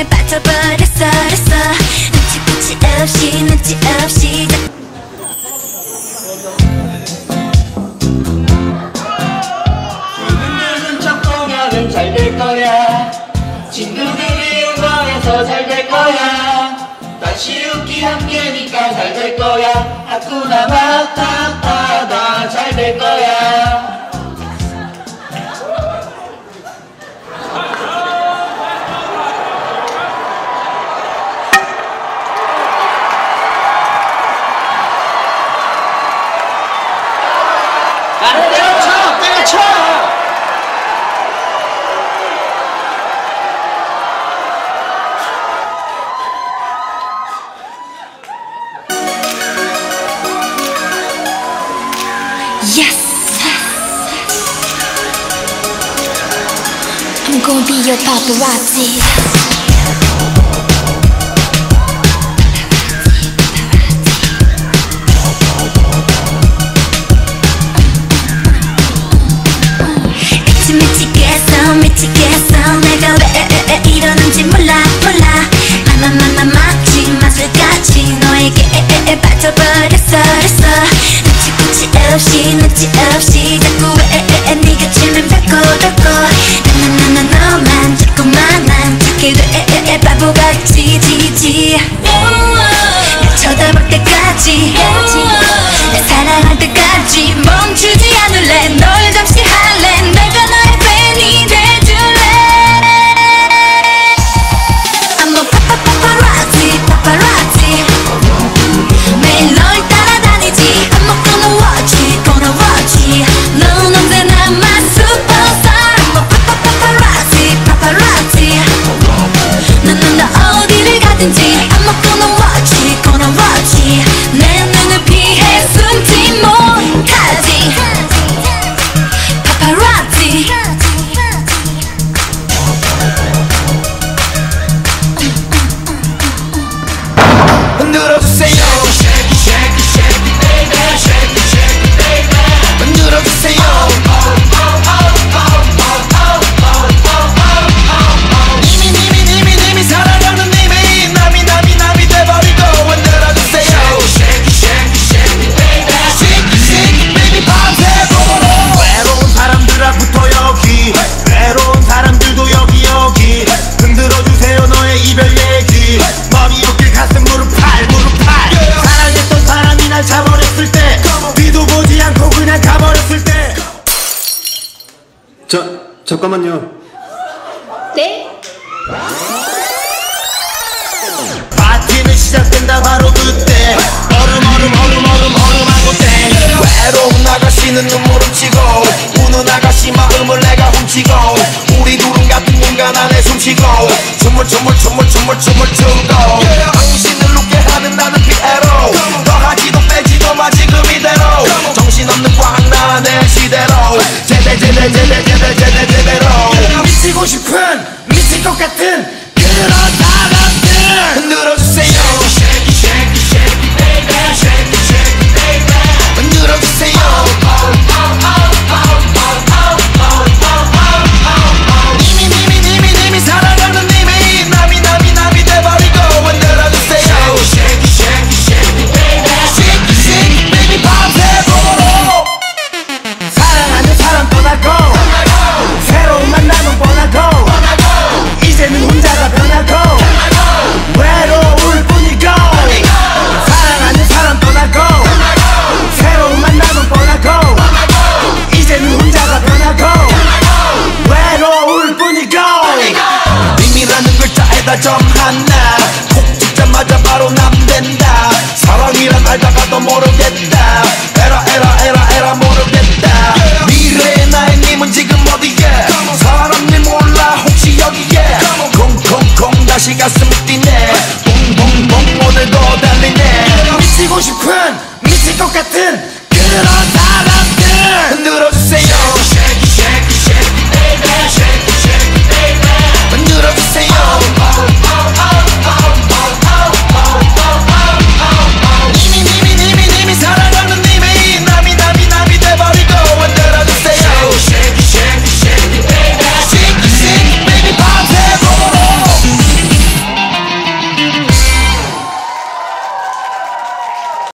에 빠져버렸어 그랬어 눈치 끝이 없이 눈치 없이 눈 척보면 잘될 거야 친구들이 응원해서 잘 될 거야 다시 웃기 함께니까 잘 될 거야 아쿠나 마타타다 잘 될 거야 Yes! I'm gonna be your paparazzi. 미치겠어 내가 왜 이러는지 몰라 몰라. 잠깐만요. 네? 파티는 시작된다 바로 그때 얼음 얼음 얼음 얼음 얼음하고 땡 외로운 아가씨는 눈물 훔치고 우는 아가씨 마음을 내가 훔치고 우리 구름 같은 공간 안에 숨쉬고 춤을 춤을 춤을 춤을 춤을 춤 만들어 바로 남된다. 사랑이란 알다가도 모르겠다.